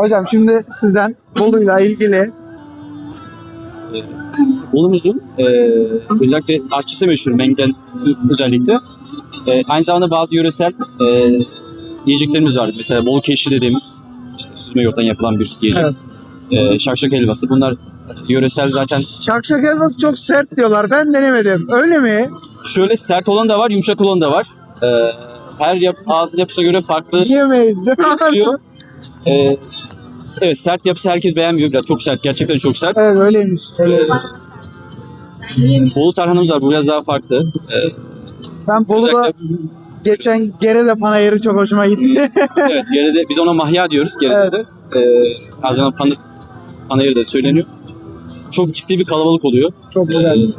Hocam şimdi sizden Bolu'yla ilgili Bolu'muzun e, özellikle aşçısı meşhur Mengen özellikle. E, aynı zamanda bazı yöresel e, yiyeceklerimiz var. Mesela Bolu keşi dediğimiz işte süzme yoğurttan yapılan bir yiyecek. Evet. E, şakşak helvası. Bunlar yöresel zaten şakşak helvası çok sert diyorlar. Ben denemedim. Öyle mi? şöyle sert olan da var, yumuşak olan da var. E, her yap, ağız yapısına göre farklı Yiyemeyiz değil mi? E, s- evet sert yapısı herkes beğenmiyor. Biraz çok sert. Gerçekten çok sert. evet öyleymiş. Öyle. Bolu tarhanamız var. Bu biraz daha farklı. E, Ben Bolu'da geçen Gerede panayırı çok hoşuma gitti. evet, geride biz ona mahya diyoruz geride de. Ee, her zaman panı, panayır da söyleniyor. Çok ciddi bir kalabalık oluyor. çok güzel.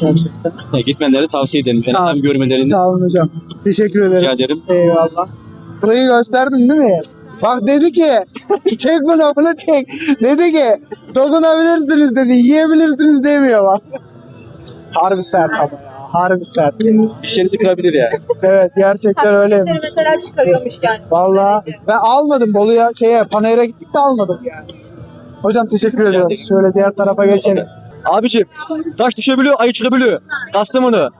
Gerçekten. gitmenleri tavsiye ederim. Sağ- azından görmelerini Sağ olun hocam. Teşekkür ederiz. rica ederim. Eyvallah. Burayı gösterdin değil mi? Bak dedi ki çek bunu bunu çek. Dedi ki dokunabilirsiniz dedi. Yiyebilirsiniz demiyor bak. Harbi sert ama ya. Harbi sert. Dişlerinizi kırabilir yani. Evet gerçekten öyle. Müşteri mesela çıkarıyormuş yani. Vallahi ben almadım Bolu'ya şeye panayıra gittik de almadım yani. Hocam teşekkür ediyorum. Şöyle diğer tarafa geçelim. Abicim taş düşebiliyor, ayı çıkabiliyor. Kastamonu.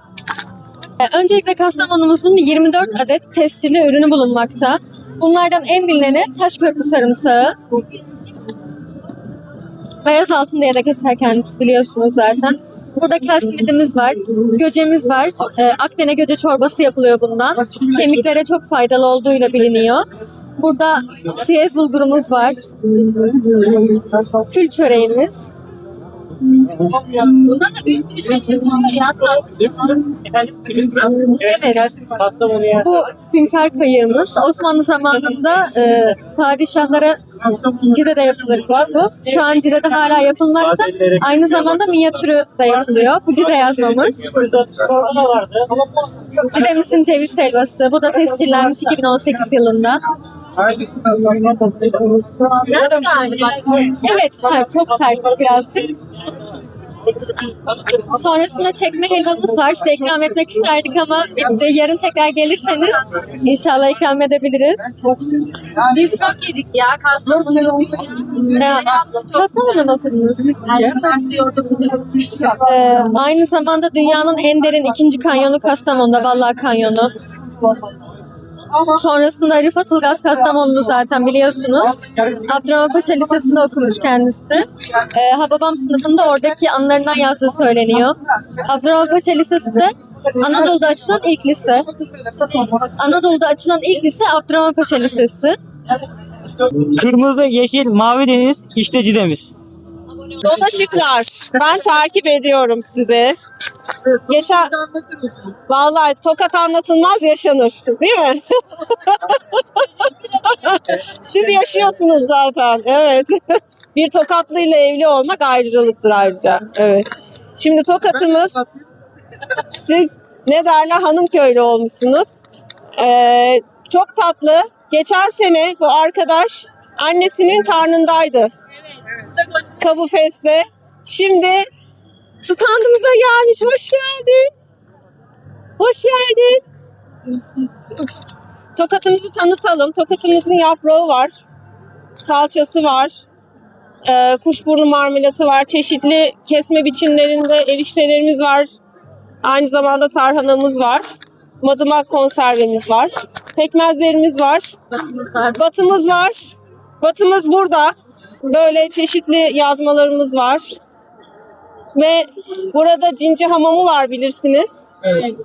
Ee, Öncelikle Kastamonumuzun 24 adet tescilli ürünü bulunmakta. Bunlardan en bilineni Taşköprü sarımsağı. Beyaz altın diye de geçer kendisi biliyorsunuz zaten. Burada kel simidimiz var, göcemiz var. Ee, Akdene göce çorbası yapılıyor bundan. Kemiklere çok faydalı olduğuyla biliniyor. Burada siyez bulgurumuz var. Kül çöreğimiz. Evet. Bu hünkâr kayığımız Osmanlı zamanında e, padişahlara Cide'de yapılırmış bu. Şu an Cide'de hala yapılmakta. Aynı zamanda minyatürü de yapılıyor. Bu Cide yazmamız. Cide'mizin ceviz helvası. Bu da tescillenmiş 2018 yılında. Evet sert, çok sert birazcık. Sonrasında çekme helvamız var. Size ikram etmek isterdik ama bitti. Yarın tekrar gelirseniz inşallah ikram edebiliriz. Biz çok yedik ya. Ne? Kastamonu mu okudunuz? Ee, aynı zamanda dünyanın en derin ikinci kanyonu Kastamonu'da. Vallahi kanyonu. Sonrasında Rıfat Ilgaz Kastamonulu zaten biliyorsunuz. Abdurrahman Paşa Lisesi'nde okumuş kendisi. Ee, Hababam sınıfında oradaki anılarından yazdığı söyleniyor. Abdurrahman Paşa Lisesi de Anadolu'da açılan ilk lise. Anadolu'da açılan ilk lise Abdurrahman Paşa Lisesi. Kırmızı, yeşil, mavi deniz işte Cide'miz. Dolaşıklar. Ben takip ediyorum sizi. Geçen vallahi tokat anlatılmaz yaşanır. Değil mi? Siz yaşıyorsunuz zaten. Evet. Bir tokatlıyla evli olmak ayrıcalıktır ayrıca. Evet. Şimdi tokatımız siz ne derler hanım köylü olmuşsunuz. Ee, çok tatlı. Geçen sene bu arkadaş annesinin karnındaydı. Kabu Fest'te. Şimdi standımıza gelmiş. Hoş geldin. Hoş geldin. Tokatımızı tanıtalım. Tokatımızın yaprağı var. Salçası var. Ee, kuşburnu marmelatı var. Çeşitli kesme biçimlerinde eriştelerimiz var. Aynı zamanda tarhanamız var. Madımak konservemiz var. Pekmezlerimiz var. Batımız var. Batımız burada. Böyle çeşitli yazmalarımız var. Ve burada Cinci Hamamı var bilirsiniz.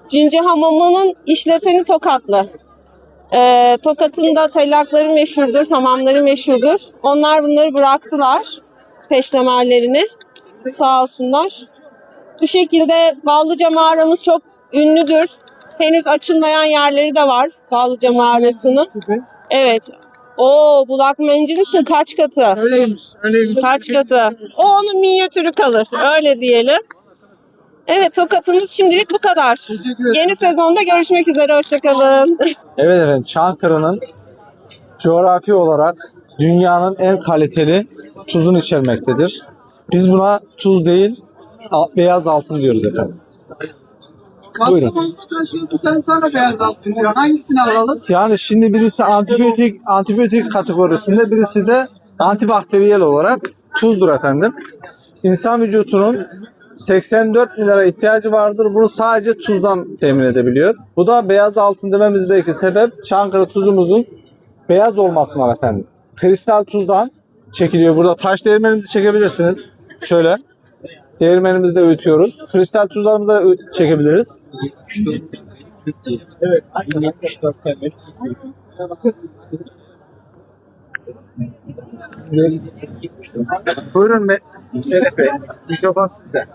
Cinci Hamamı'nın işleteni Tokatlı. Ee, Tokat'ın da tellakları meşhurdur, hamamları meşhurdur. Onlar bunları bıraktılar peştemallerini. Sağ olsunlar. Bu şekilde Ballıca mağaramız çok ünlüdür. Henüz açılmayan yerleri de var Ballıca mağarasının. Evet. Oo bulak mencilisi kaç katı? Öyleymiş. Öyleymiş. Kaç katı? O onun minyatürü kalır. Öyle diyelim. Evet tokatımız şimdilik bu kadar. Yeni sezonda görüşmek üzere. Hoşçakalın. Evet efendim Çankırı'nın coğrafi olarak dünyanın en kaliteli tuzunu içermektedir. Biz buna tuz değil beyaz altın diyoruz efendim. Kastamonu'da taş yapı sen sana beyaz altın diyor. Hangisini alalım? Yani şimdi birisi antibiyotik antibiyotik kategorisinde birisi de antibakteriyel olarak tuzdur efendim. İnsan vücutunun 84 milyara ihtiyacı vardır. Bunu sadece tuzdan temin edebiliyor. Bu da beyaz altın dememizdeki sebep Çankırı tuzumuzun beyaz olmasından efendim. Kristal tuzdan çekiliyor. Burada taş değirmenimizi çekebilirsiniz. Şöyle. Değirmenimizde öğütüyoruz. Kristal tuzlarımızı da çekebiliriz. Buyurun Me Şeref Bey. Mikrofon sizde.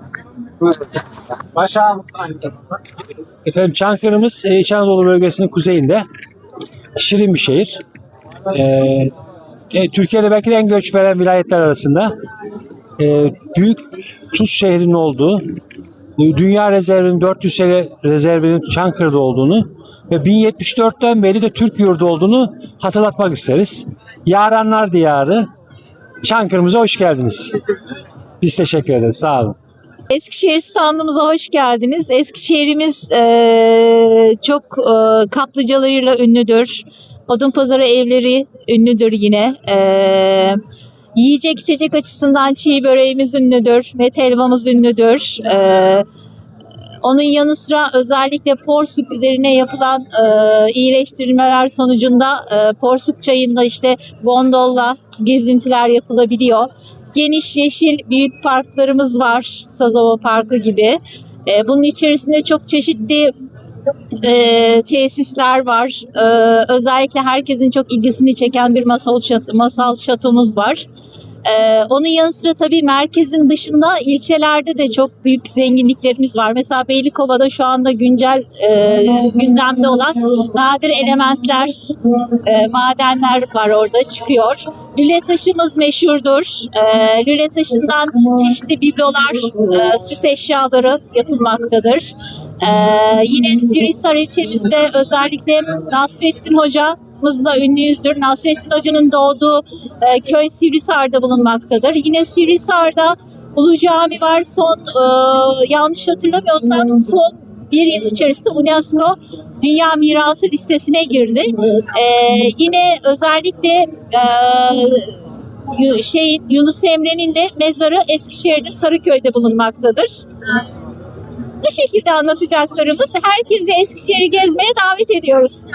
Buyurun. Başağımız aynı zamanda. Efendim Çankırı'mız e, İç Anadolu bölgesinin kuzeyinde. Şirin bir şehir. E, e, Türkiye'de belki de en göç veren vilayetler arasında. E, büyük tuz şehrinin olduğu, e, dünya rezervinin 400 sene rezervinin Çankırı'da olduğunu ve 1074'ten beri de Türk yurdu olduğunu hatırlatmak isteriz. Yaranlar diyarı. Çankırı'mıza hoş geldiniz. Biz teşekkür ederiz. Sağ olun. Eskişehir standımıza hoş geldiniz. Eskişehir'imiz eee, çok eee, kaplıcalarıyla ünlüdür. Odunpazarı evleri ünlüdür yine. Eee, yiyecek içecek açısından çiğ böreğimiz ünlüdür. Met helvamız ünlüdür. Eee, onun yanı sıra özellikle porsuk üzerine yapılan eee, iyileştirmeler sonucunda eee, porsuk çayında işte gondolla gezintiler yapılabiliyor geniş yeşil büyük parklarımız var. Sazova Parkı gibi. E, bunun içerisinde çok çeşitli e, tesisler var. E, özellikle herkesin çok ilgisini çeken bir masal, şat- masal şatomuz var. E, onun yanı sıra tabii merkezin dışında ilçelerde de çok büyük zenginliklerimiz var. Mesela Beylikova'da şu anda güncel e, gündemde olan nadir elementler, e, madenler var orada çıkıyor. Lüle taşımız meşhurdur. E, lüle taşından çeşitli biblolar, e, süs eşyaları yapılmaktadır. E, yine Sivrisar ilçemizde özellikle Nasrettin Hoca'mızla ünlüyüzdür. Nasrettin Hoca'nın doğduğu e, köy Sivrisar'da bulunmaktadır. Yine Sivrisar'da Ulu Cami var. Son e, yanlış hatırlamıyorsam son bir yıl içerisinde UNESCO Dünya Mirası listesine girdi. E, yine özellikle e, şeyin Yunus Emre'nin de mezarı Eskişehir'de Sarıköy'de bulunmaktadır. Bu şekilde anlatacaklarımız herkesi Eskişehir'i gezmeye davet ediyoruz.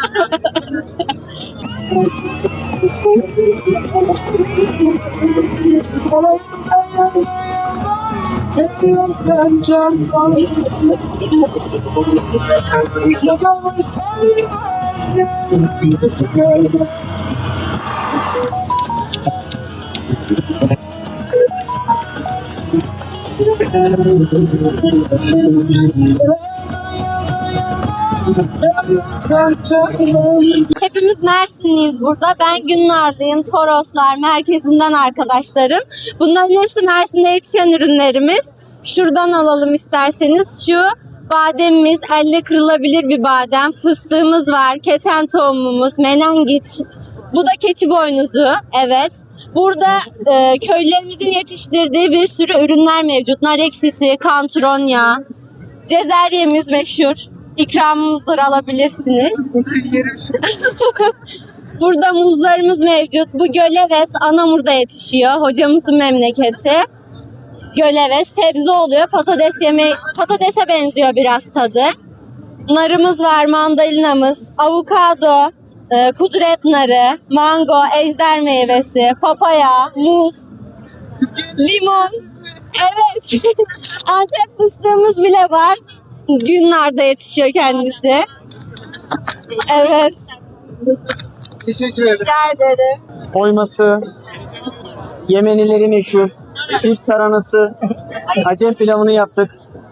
Hepimiz Mersinliyiz burada. Ben Günnarlıyım. Toroslar merkezinden arkadaşlarım. Bunların hepsi Mersin'de yetişen ürünlerimiz. Şuradan alalım isterseniz. Şu bademimiz elle kırılabilir bir badem. Fıstığımız var. Keten tohumumuz, menengit. Bu da keçi boynuzu. Evet. Burada e, köylülerimizin yetiştirdiği bir sürü ürünler mevcut. Nar ekşisi, kantronya, cezeryemiz meşhur. İkramımızdır alabilirsiniz. Burada muzlarımız mevcut. Bu Göleves Anamur'da yetişiyor. Hocamızın memleketi. Göleves sebze oluyor. Patates yeme patatese benziyor biraz tadı. Narımız var, mandalinamız, avokado, e, kudret narı, mango, ejder meyvesi, papaya, muz, limon. Evet. Antep fıstığımız bile var. Günlerde yetişiyor kendisi. Evet. Teşekkür ederim. Rica ederim. Oyması, Yemenileri meşhur, çift taranası, Acem pilavını yaptık.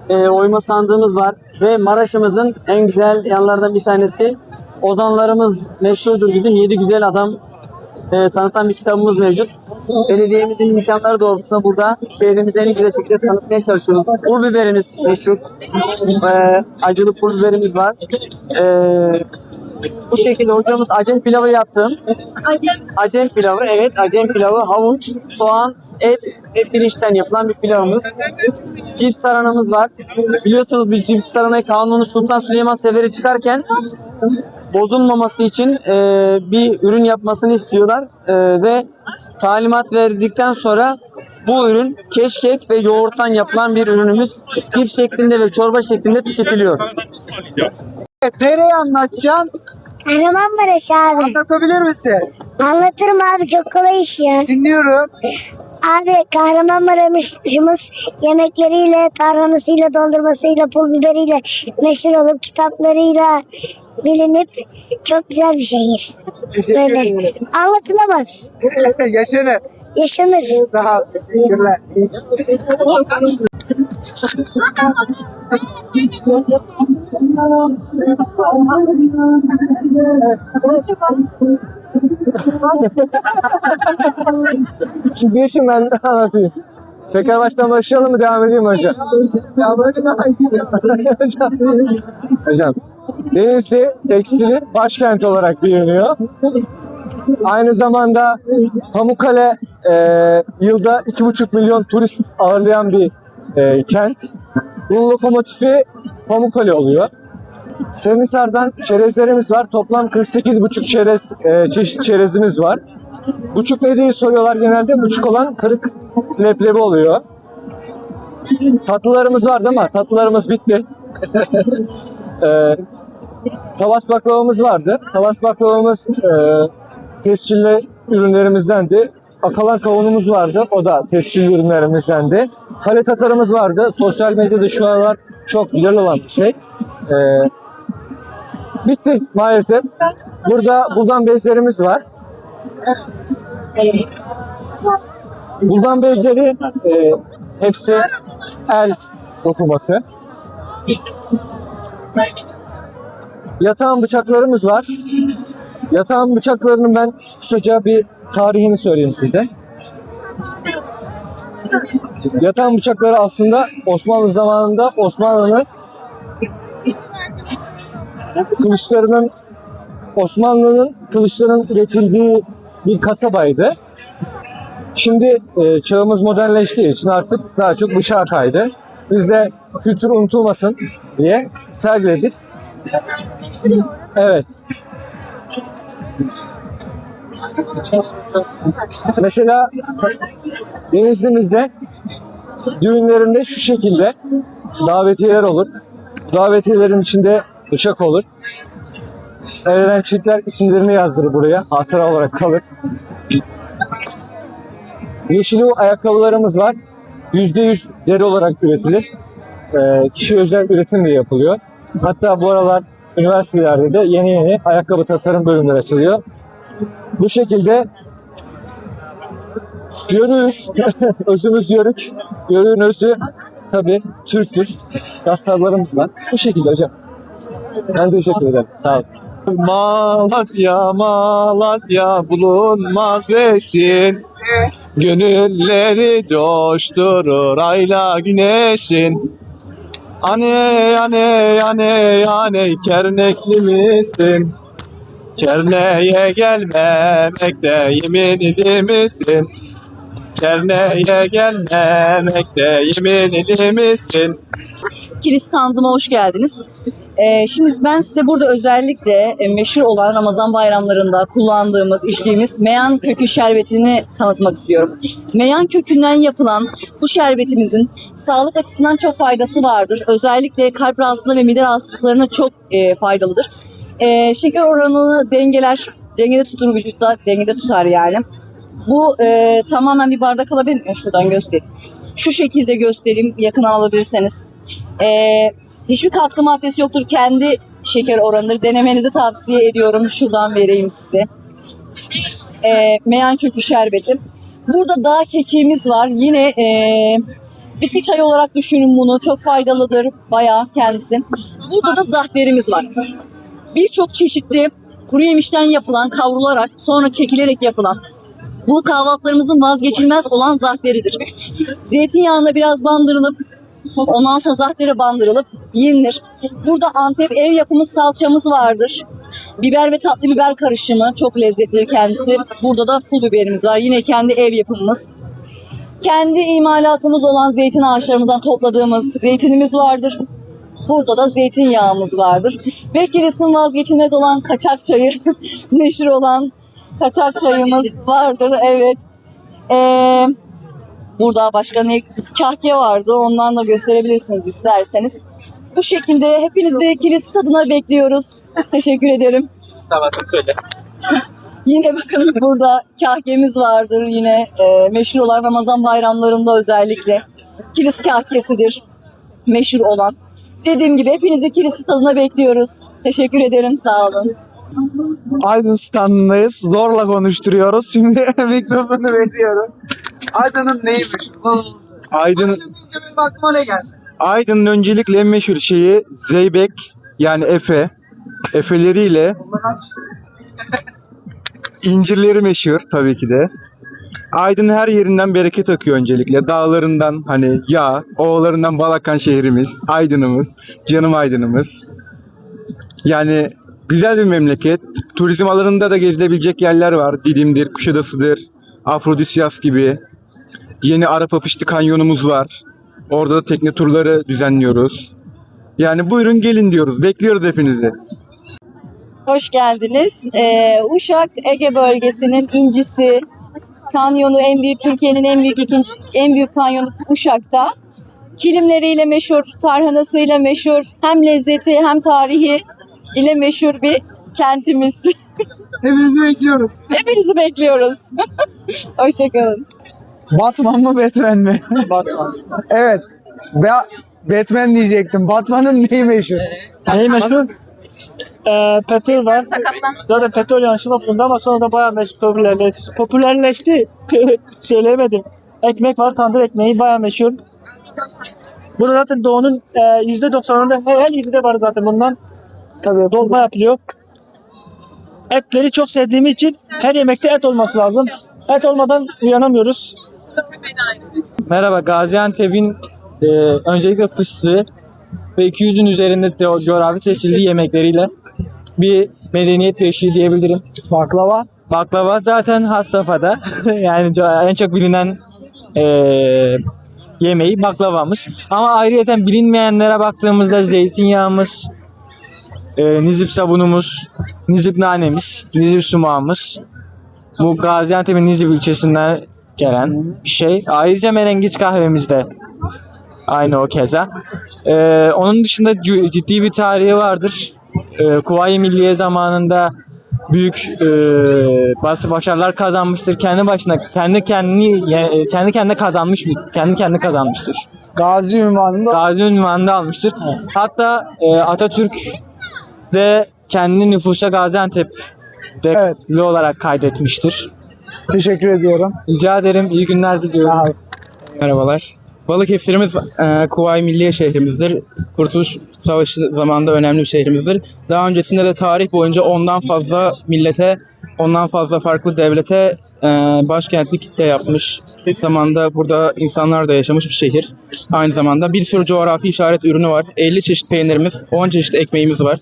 Ee, oyma sandığımız var ve Maraş'ımızın en güzel yanlarından bir tanesi ozanlarımız meşhurdur bizim yedi güzel adam e, tanıtan bir kitabımız mevcut. Belediyemizin imkanları doğrultusunda burada şehrimizi en güzel şekilde tanıtmaya çalışıyoruz. Pul biberimiz meşhur. Ee, acılı pul biberimiz var. Ee, Bu şekilde hocamız acem pilavı yaptım. Acem pilavı evet acem pilavı havuç, soğan, et ve pirinçten yapılan bir pilavımız. Cips saranımız var. Biliyorsunuz biz cips saranayı Kanuni Sultan Süleyman Seferi çıkarken bozulmaması için e, bir ürün yapmasını istiyorlar E, ve talimat verdikten sonra bu ürün keşkek ve yoğurttan yapılan bir ürünümüz cips şeklinde ve çorba şeklinde tüketiliyor. Evet, nereyi anlatacaksın? Kahramanmaraş abi. Anlatabilir misin? Anlatırım abi çok kolay iş ya. Dinliyorum. Abi Kahramanmaraş'ımız yemekleriyle, tarhanasıyla, dondurmasıyla, pul biberiyle meşhur olup kitaplarıyla bilinip çok güzel bir şehir. Böyle anlatılamaz. Yaşanır. Yaşanır. Sağ ol. Teşekkürler. Siz geçin ben anlatayım. Tekrar baştan başlayalım mı? Devam edeyim mi hocam? Hocam. Denizli tekstili başkent olarak biliniyor. Aynı zamanda Pamukkale e, yılda 2,5 milyon turist ağırlayan bir e, kent. Bunun lokomotifi Pamukkale oluyor. Seminsar'dan çerezlerimiz var. Toplam 48,5 çerez, e, çeşit çerezimiz var. Buçuk ne diye soruyorlar genelde. Buçuk olan kırık leblebi oluyor. Tatlılarımız vardı ama tatlılarımız bitti. Ee, tavas baklavamız vardı. Tavas baklavamız e, tescilli ürünlerimizdendi. Akalan kavunumuz vardı. O da tescilli ürünlerimizdendi. Kale tatarımız vardı. Sosyal medyada şu aralar çok viral olan bir şey. Ee, bitti maalesef. Burada buldan bezlerimiz var. Buldan bezleri e, hepsi el dokuması. Yatağın bıçaklarımız var. Yatağın bıçaklarının ben kısaca bir tarihini söyleyeyim size. Yatağın bıçakları aslında Osmanlı zamanında Osmanlı'nın kılıçlarının Osmanlı'nın kılıçların üretildiği bir kasabaydı. Şimdi e, çağımız modernleştiği için artık daha çok bıçağa kaydı. Biz de kültür unutulmasın diye sergiledik. Evet. Mesela Denizli'mizde düğünlerinde şu şekilde davetiyeler olur. Davetiyelerin içinde bıçak olur. Evlenen çiftler isimlerini yazdırır buraya. Hatıra olarak kalır. Yeşili ayakkabılarımız var. %100 deri olarak üretilir. Ee, kişi özel üretimle yapılıyor. Hatta bu aralar üniversitelerde de yeni yeni ayakkabı tasarım bölümleri açılıyor. Bu şekilde yörüğüz. Özümüz yörük. Yörüğün özü tabii Türktür. Gastarlarımız var. Bu şekilde hocam. Ben teşekkür ederim. Sağ olun. Malatya, Malatya bulunmaz eşin. Gönülleri coşturur ayla güneşin. Ane ane ane ane kernekli misin? Kerneye gelmemekte yeminli misin? Kerneye gelmemekte yeminli misin? Kilis tanıtıma hoş geldiniz. Ee, şimdi ben size burada özellikle e, meşhur olan Ramazan bayramlarında kullandığımız, içtiğimiz meyan kökü şerbetini tanıtmak istiyorum. Meyan kökünden yapılan bu şerbetimizin sağlık açısından çok faydası vardır. Özellikle kalp rahatsızlığı ve mide rahatsızlıklarına çok e, faydalıdır. E, şeker oranını dengeler, dengede tutur vücutta, dengede tutar yani. Bu e, tamamen bir bardak alabilir miyim? Şuradan göstereyim. Şu şekilde göstereyim, yakından alabilirseniz. Ee, hiçbir katkı maddesi yoktur. Kendi şeker oranıdır. Denemenizi tavsiye ediyorum. Şuradan vereyim size. Ee, meyan kökü şerbeti. Burada dağ kekiğimiz var. Yine ee, bitki çayı olarak düşünün bunu. Çok faydalıdır bayağı kendisi. Burada da zahterimiz var. Birçok çeşitli kuru yemişten yapılan, kavrularak sonra çekilerek yapılan bu kahvaltılarımızın vazgeçilmez olan zahteridir. Zeytinyağına biraz bandırılıp Ondan sonra zahtere bandırılıp yenilir. Burada Antep ev yapımı salçamız vardır. Biber ve tatlı biber karışımı çok lezzetli kendisi. Burada da pul biberimiz var. Yine kendi ev yapımımız. Kendi imalatımız olan zeytin ağaçlarımızdan topladığımız zeytinimiz vardır. Burada da zeytinyağımız vardır. Ve Kilis'in vazgeçilmez olan kaçak çayı, meşhur olan kaçak çayımız vardır. Evet. Ee, burada başka ne? Kahke vardı. Ondan da gösterebilirsiniz isterseniz. Bu şekilde hepinizi Kilis tadına bekliyoruz. Teşekkür ederim. Tamam söyle. Yine bakın burada kahkemiz vardır. Yine e, meşhur olan Ramazan bayramlarında özellikle. Kilis kahkesidir. Meşhur olan. Dediğim gibi hepinizi Kilis tadına bekliyoruz. Teşekkür ederim. Sağ olun. Aydın standındayız. Zorla konuşturuyoruz. Şimdi mikrofonu veriyorum. Aydın'ın neymiş? Aydın, Aydın deyince benim aklıma ne geldi? Aydın'ın öncelikle en meşhur şeyi Zeybek yani Efe. Efeleriyle incirleri meşhur tabii ki de. Aydın her yerinden bereket akıyor öncelikle. Dağlarından hani yağ, ovalarından bal akan şehrimiz, Aydın'ımız, canım Aydın'ımız. Yani güzel bir memleket. Turizm alanında da gezilebilecek yerler var. Didim'dir, Kuşadası'dır, Afrodisyas gibi. Yeni Arapapıştı kanyonumuz var. Orada da tekne turları düzenliyoruz. Yani buyurun gelin diyoruz. Bekliyoruz hepinizi. Hoş geldiniz. Ee, Uşak Ege bölgesinin incisi. Kanyonu en büyük Türkiye'nin en büyük ikinci en büyük kanyonu Uşak'ta. Kilimleriyle meşhur, tarhanasıyla meşhur, hem lezzeti hem tarihi ile meşhur bir kentimiz. Hepinizi bekliyoruz. Hepinizi bekliyoruz. Hoşçakalın. Batman mı Batman mi? Batman. evet. Ba- Batman diyecektim. Batman'ın neyi meşhur? Neyi meşhur? Ee, petrol var. Zaten petrol yanışı vapurunda ama sonra da bayağı meşhur popülerleşti. Popülerleşti. Söyleyemedim. Ekmek var, tandır ekmeği bayağı meşhur. Burada zaten doğunun e, %90'ında her, her yerinde var zaten bundan. Tabii. Dolma yapılıyor. Etleri çok sevdiğimiz için her yemekte et olması lazım. Et olmadan uyanamıyoruz. Merhaba Gaziantep'in e, öncelikle fıstığı ve 200'ün üzerinde co- coğrafi çeşitli yemekleriyle bir medeniyet beşiği diyebilirim. Baklava. Baklava zaten has safhada. yani en çok bilinen e, yemeği baklavamız. Ama ayrıyeten bilinmeyenlere baktığımızda zeytinyağımız, e, nizip sabunumuz, nizip nanemiz, nizip sumağımız. Bu Gaziantep'in Nizip ilçesinden gelen bir şey. Ayrıca menengiç kahvemiz de aynı o keza. E, onun dışında ciddi bir tarihi vardır. E, Kuvayi Milliye zamanında büyük e, bas- başarılar kazanmıştır. Kendi başına kendi kendini ye- kendi kendine kazanmış kendi kendine kazanmıştır. Gazi ünvanında. Gazi ünvanını da almıştır. Hatta e, Atatürk de kendi nüfusa Gaziantep'li olarak kaydetmiştir. Teşekkür ediyorum. Rica ederim. İyi günler diliyorum. Sağ ol. Merhabalar. Balıkesir'imiz e, Kuvayi Milliye şehrimizdir. Kurtuluş Savaşı zamanında önemli bir şehrimizdir. Daha öncesinde de tarih boyunca ondan fazla millete, ondan fazla farklı devlete e, başkentlik de yapmış. Zamanda burada insanlar da yaşamış bir şehir. Aynı zamanda bir sürü coğrafi işaret ürünü var. 50 çeşit peynirimiz, 10 çeşit ekmeğimiz var.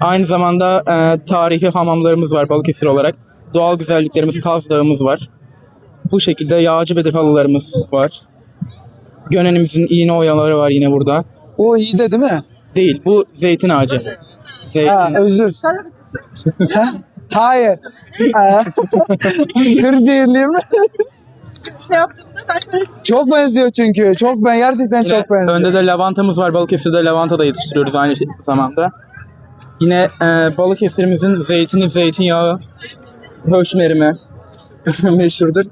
Aynı zamanda e, tarihi hamamlarımız var Balıkesir olarak. Doğal güzelliklerimiz, Kaz Dağımız var. Bu şekilde yağcı bedir halılarımız var. Gönenimizin iğne oyaları var yine burada. O iyi de değil mi? Değil, bu zeytin ağacı. Zeytin. Ha, özür. Ha? Hayır. Kırşehirliyim. Çok benziyor çünkü. Çok ben gerçekten Yine çok benziyor. Önde de lavantamız var. Balıkesir'de lavanta da yetiştiriyoruz aynı şey- zamanda. Yine e, Balıkesir'imizin zeytini, zeytinyağı, höşmerimi meşhurdur.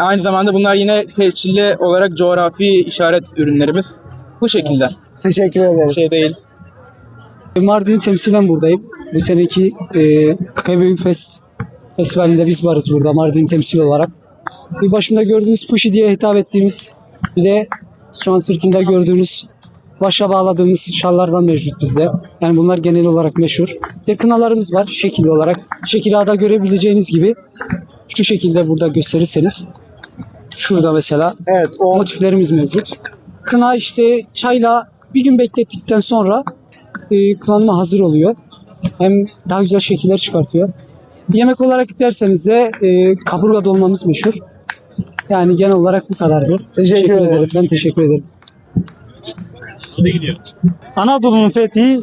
Aynı zamanda bunlar yine tescilli olarak coğrafi işaret ürünlerimiz. Bu şekilde. Teşekkür ederiz. Şey değil. Mardin'i temsilen buradayım. Bu seneki e, Kıkabeyük Fest Festivali'nde biz varız burada Mardin temsil olarak. Bir başımda gördüğünüz Pushy diye hitap ettiğimiz bir de şu an sırtımda gördüğünüz başa bağladığımız şallardan mevcut bizde. Yani bunlar genel olarak meşhur. Bir de kınalarımız var şekil olarak. Şekil ağda görebileceğiniz gibi şu şekilde burada gösterirseniz şurada mesela Evet o motiflerimiz mevcut. Kına işte çayla bir gün beklettikten sonra e, kullanıma hazır oluyor. hem daha güzel şekiller çıkartıyor. Yemek olarak derseniz de e, kaburga dolmamız meşhur. Yani genel olarak bu kadardır. Teşekkür ederim. ederiz. Ben teşekkür ederim. Anadolu'nun fethi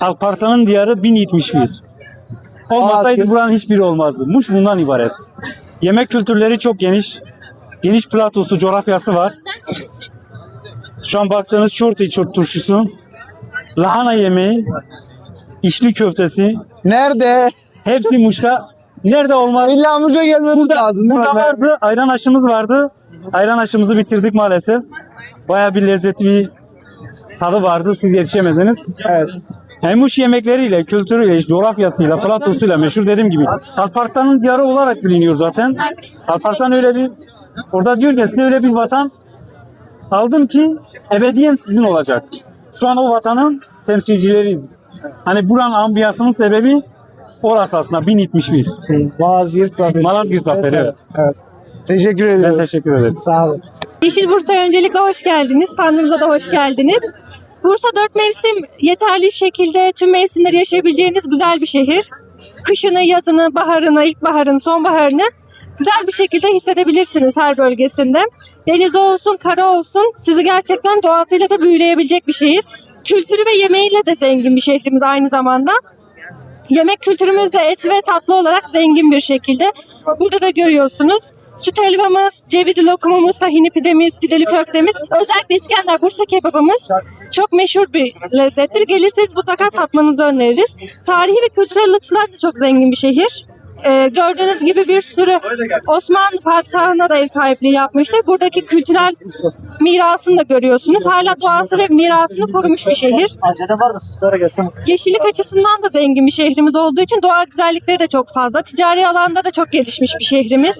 Alparslan'ın diyarı 1071. Olmasaydı buranın hiçbiri olmazdı. Muş bundan ibaret. Yemek kültürleri çok geniş. Geniş platosu, coğrafyası var. Şu an baktığınız çort turşusu, lahana yemeği, içli köftesi, Nerede? hepsi Muş'ta. Nerede olmaz? İlla Muş'a gelmemiz lazım değil mi? Burada vardı, ayran aşımız vardı. Ayran aşımızı bitirdik maalesef. Baya bir lezzetli bir tadı vardı. Siz yetişemediniz. Evet. Hem Muş yemekleriyle, kültürüyle, coğrafyasıyla, platosuyla meşhur dediğim gibi. Alparslan'ın diyarı olarak biliniyor zaten. Alparslan öyle bir, orada diyor ki size öyle bir vatan aldım ki ebediyen sizin olacak. Şu an o vatanın temsilcileriyiz. Hani buranın ambiyansının sebebi orası aslında 1071. Malazgirt Zaferi. Malazgirt Zaferi, evet. evet. Teşekkür ediyoruz. Ben teşekkür ederim. Sağ olun. Yeşil Bursa'ya öncelikle hoş geldiniz. Tanrımıza da hoş geldiniz. Bursa dört mevsim yeterli şekilde tüm mevsimleri yaşayabileceğiniz güzel bir şehir. Kışını, yazını, baharını, ilkbaharını, sonbaharını güzel bir şekilde hissedebilirsiniz her bölgesinde. Denizi olsun, kara olsun sizi gerçekten doğasıyla da büyüleyebilecek bir şehir. Kültürü ve yemeğiyle de zengin bir şehrimiz aynı zamanda. Yemek kültürümüz de et ve tatlı olarak zengin bir şekilde. Burada da görüyorsunuz. Süt helvamız, cevizli lokumumuz, tahini pidemiz, pideli köftemiz, özellikle İskender Bursa kebabımız çok meşhur bir lezzettir. Gelirseniz mutlaka tatmanızı öneririz. Tarihi ve kültürel açıdan da çok zengin bir şehir. Ee, gördüğünüz gibi bir sürü Osmanlı padişahına da ev sahipliği yapmıştır. Buradaki kültürel mirasını da görüyorsunuz. Hala doğası ve mirasını korumuş bir şehir. Yeşillik açısından da zengin bir şehrimiz olduğu için doğa güzellikleri de çok fazla. Ticari alanda da çok gelişmiş bir şehrimiz.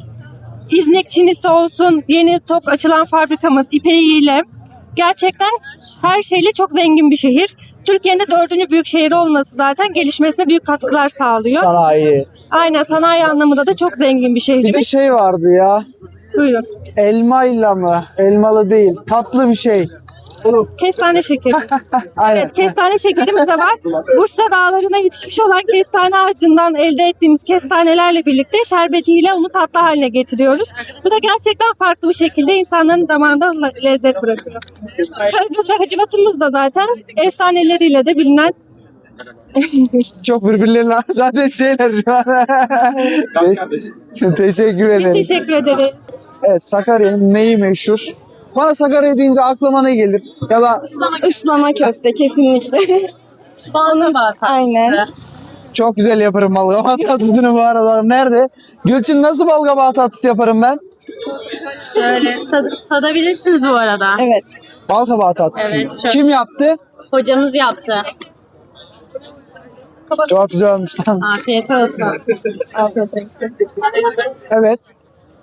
İznik Çinisi olsun, yeni TOK açılan fabrikamız İpeği'yle gerçekten her şeyle çok zengin bir şehir. Türkiye'nin de dördüncü büyük şehri olması zaten gelişmesine büyük katkılar sağlıyor. Sanayi. Aynen sanayi anlamında da çok zengin bir Bir şehrimiz. de şey vardı ya. Buyurun. Elmayla mı? Elmalı değil. Tatlı bir şey. Kestane şekeri. Aynen. Evet, kestane şekerimiz de var. Bursa dağlarına yetişmiş olan kestane ağacından elde ettiğimiz kestanelerle birlikte şerbetiyle onu tatlı haline getiriyoruz. Bu da gerçekten farklı bir şekilde insanların damağında le- lezzet bırakıyor. Karagöz ve hacivatımız da zaten efsaneleriyle de bilinen Çok birbirlerine zaten şeyler. Te- teşekkür Biz ederim. teşekkür ederiz. Evet Sakarya'nın neyi meşhur? Bana Sakarya deyince aklıma ne gelir? Ya da Islama köfte kesinlikle. Balgama Aynen. çok güzel yaparım balgama tatlısını bu arada. Nerede? Gülçin nasıl balgama tatlısı yaparım ben? Şöyle tad- tadabilirsiniz bu arada. Evet. Balgama tatlısı. Evet, şöyle. Kim yaptı? Hocamız yaptı. Çok güzel olmuş lan. Afiyet olsun. Afiyet olsun. Evet.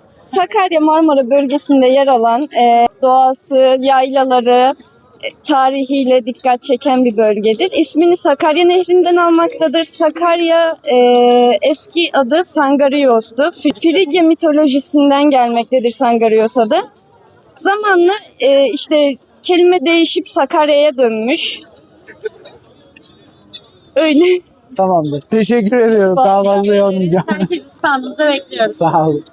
Sakarya Marmara bölgesinde yer alan e, doğası, yaylaları, e, tarihiyle dikkat çeken bir bölgedir. İsmini Sakarya Nehri'nden almaktadır. Sakarya e, eski adı Sangarios'tu. Frigya mitolojisinden gelmektedir Sangarios adı. Zamanla e, işte kelime değişip Sakarya'ya dönmüş. Öyle. Tamamdır. Teşekkür ediyorum. Daha fazla yormayacağım. Herkesi standımızda bekliyoruz. Sağ olun.